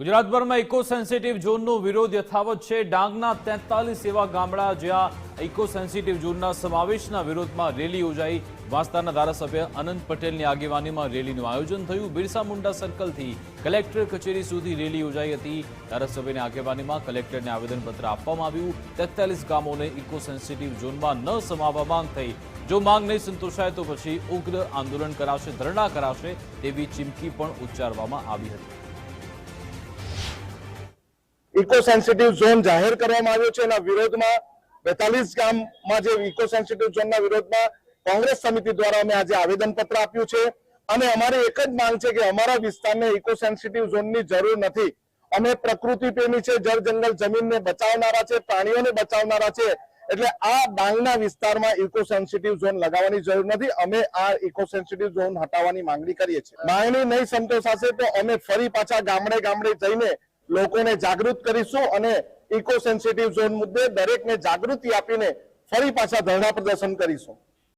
ગુજરાતભરમાં eco sensitive ઝોનનો વિરોધ યથાવત છે. ડાંગના તેતાલીસ એવા ગામડા જ્યાં ઇકો સેન્સિટિવ ઝોનના સમાવેશના વિરોધમાં રેલી યોજાઈ. વાંસદાના ધારાસભ્ય અનંત પટેલની આગેવાનીમાં રેલીનું આયોજન થયું. બિરસા મુંડા સર્કલથી કલેક્ટર કચેરી સુધી રેલી યોજાઈ હતી. ધારાસભ્યની આગેવાનીમાં કલેક્ટરને આવેદનપત્ર આપવામાં આવ્યું. તેતાલીસ ગામોને ઇકો સેન્સિટિવ ઝોનમાં ન સમાવવા માંગ થઈ. જો માંગ નહીં સંતોષાય તો પછી ઉગ્ર આંદોલન કરાશે, ધરણા કરાશે તેવી ચીમકી પણ ઉચ્ચારવામાં આવી હતી. ઇકો સેન્સિટિવ ઝોન જાહેર કરવામાં આવ્યો છે એના વિરોધમાં બેતાલીસ ગામમાં જે ઇકો સેન્સિટિવ ઝોનના વિરોધમાં કોંગ્રેસ સમિતિ દ્વારા અમે આજે આવેદનપત્ર આપ્યું છે. અને અમારી એક જ માંગ છે કે અમારા વિસ્તારને ઇકો સેન્સિટિવ ઝોનની જરૂર નથી. અમે પ્રકૃતિ પ્રેમી છે, જળ જંગલ જમીનને બચાવનારા છે, પ્રાણીઓને બચાવનારા છે. એટલે આ ડાંગના વિસ્તારમાં ઇકો સેન્સિટિવ ઝોન લગાવવાની જરૂર નથી. અમે આ ઇકો સેન્સિટિવ ઝોન હટાવવાની માંગણી કરીએ છીએ. માંગણી નહીં સંતોષાશે તો અમે ફરી પાછા ગામડે ગામડે જઈને લોકોને જાગૃત કરીશું અને ઇકો સેન્સિટિવ ઝોન મુદ્દે દરેકને જાગૃતિ આપીને ફરી પાછા ધરણા પ્રદર્શન કરીશું.